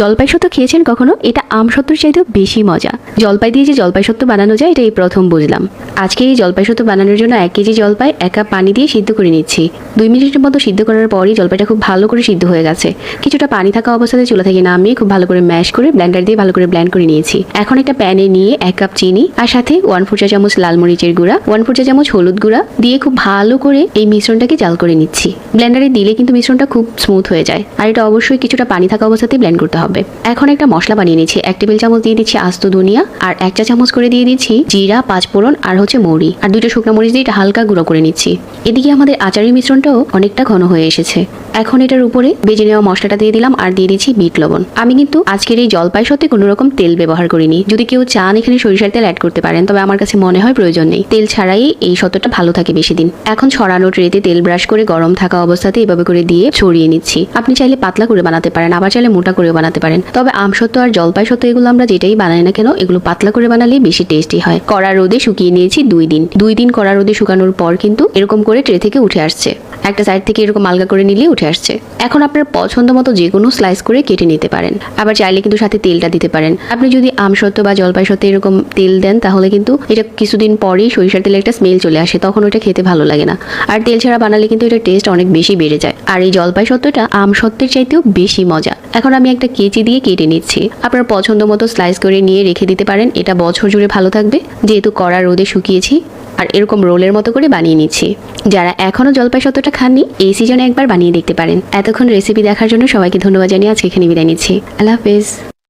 জলপাই সত্ত্ব খেয়েছেন কখনো? এটা আম সত্ত্বর চাইতেও বেশি মজা। জলপাই দিয়ে যে জলপাই সত্ত্ব বানানো যায় এটা এই প্রথম বুঝলাম। আজকে এই জলপাই সত্ত্ব বানানোর জন্য এক কেজি জলপাই, এক কাপ পানি দিয়ে সিদ্ধ করে নিচ্ছি। দুই মিনিটের মতো সিদ্ধ করার পরই জলপাইটা খুব ভালো করে সিদ্ধ হয়ে গেছে। কিছুটা পানি থাকা অবস্থাতে চুলা থেকে নামিয়ে খুব ভালো করে ম্যাশ করে ব্লেন্ডার দিয়ে ভালো করে ব্লেন্ড করে নিয়েছি। এখন একটা প্যানে নিয়ে এক কাপ চিনি, আর সাথে ওয়ান ফোর চা চামচ লাল মরিচের গুঁড়া, ওয়ান ফোর চা চামচ হলুদ গুঁড়া দিয়ে খুব ভালো করে এই মিশ্রণটাকে জাল করে নিচ্ছি। ব্লেন্ডারে দিলে কিন্তু মিশ্রণটা খুব স্মুথ হয়ে যায়। আর এটা অবশ্যই কিছুটা পানি থাকা অবস্থাতেই ব্লেন্ড করতে হবে। এখন একটা মশলা বানিয়ে নিচ্ছি। এক টেবিল চামচ দিয়ে দিচ্ছি আস্ত ধনিয়া, আর এক চা চামচ করে দিয়ে দিচ্ছি জিরা, পাঁচফোড়ন, আর হচ্ছে মৌরি। আর দুটো শুকনো মরিচ দিয়ে এটা হালকা গুঁড়ো করে নিচ্ছি। এদিকে আমাদের আচারের মিশ্রণটাও অনেকটা ঘন হয়ে এসেছে। এখন এটার উপরে বেজে নেওয়া মশলাটা দিয়ে দিলাম, আর দিয়ে দিচ্ছি বিট লবণ। আমি কিন্তু আজকের এই জলপাই সত্যি কোনো রকম তেল ব্যবহার করিনি। যদি কেউ চান এখানে সরিষার তেল অ্যাড করতে পারেন, তবে আমার কাছে মনে হয় প্রয়োজন নেই। তেল ছাড়াই এই সত্যটা ভালো থাকে বেশি দিন এখন ছড়ানো ট্রেতে তেল ব্রাশ করে গরম থাকা অবস্থাতে এভাবে করে দিয়ে ছড়িয়ে নিচ্ছি। আপনি চাইলে পাতলা করে বানাতে পারেন, আবার চাইলে মোটা করেও বানাতে পারেন। তবে আম সত্ত্ব আর জলপাই সত্ত্ব এগুলো আমরা যেটাই বানাই না কেন, এগুলো পাতলা করে বানালে বেশি টেস্টি হয়। কড়া রোদে শুকিয়ে নিয়েছি দুই দিন। দুই দিন কড়া রোদে শুকানোর পর কিন্তু এরকম করে ট্রে থেকে উঠে আসছে। একটা সাইড থেকে এরকম আলগা করে নিলে উঠে আসছে। এখন আপনার পছন্দ মতো যে কোনো স্লাইস করে কেটে নিতে পারেন। আবার চাইলে কিন্তু সাথে তেলটা দিতে পারেন। আপনি যদি আম সত্ত্ব বা জলপাই সত্ত্ব এরকম তেল দেন, তাহলে কিন্তু এটা কিছুদিন পরেই সরিষার তেলে একটা স্মেল চলে আসে, তখন ওটা খেতে ভালো লাগে না। আর তেল ছাড়া বানালে কিন্তু এটা টেস্ট অনেক বেশি বেড়ে যায়। আর এই জলপাই সত্ত্বটা আম সত্ত্বের চাইতেও বেশি মজা। এখন আমি একটা কেচি দিয়ে কেটে নিচ্ছি। আপনার পছন্দ মতো স্লাইস করে নিয়ে রেখে দিতে পারেন। এটা বছর জুড়ে ভালো থাকবে। যেহেতু কড়া রোদে শুকিয়েছি আর এরকম রোলের মতো করে বানিয়ে নিচ্ছি। যারা এখনও জলপাই সত্যটা খাননি, এই সিজনে একবার বানিয়ে দেখতে পারেন। এতক্ষণ রেসিপি দেখার জন্য সবাইকে ধন্যবাদ জানিয়ে আজকে এখানে বিদায় নিচ্ছি। আল্লাহ হাফেজ।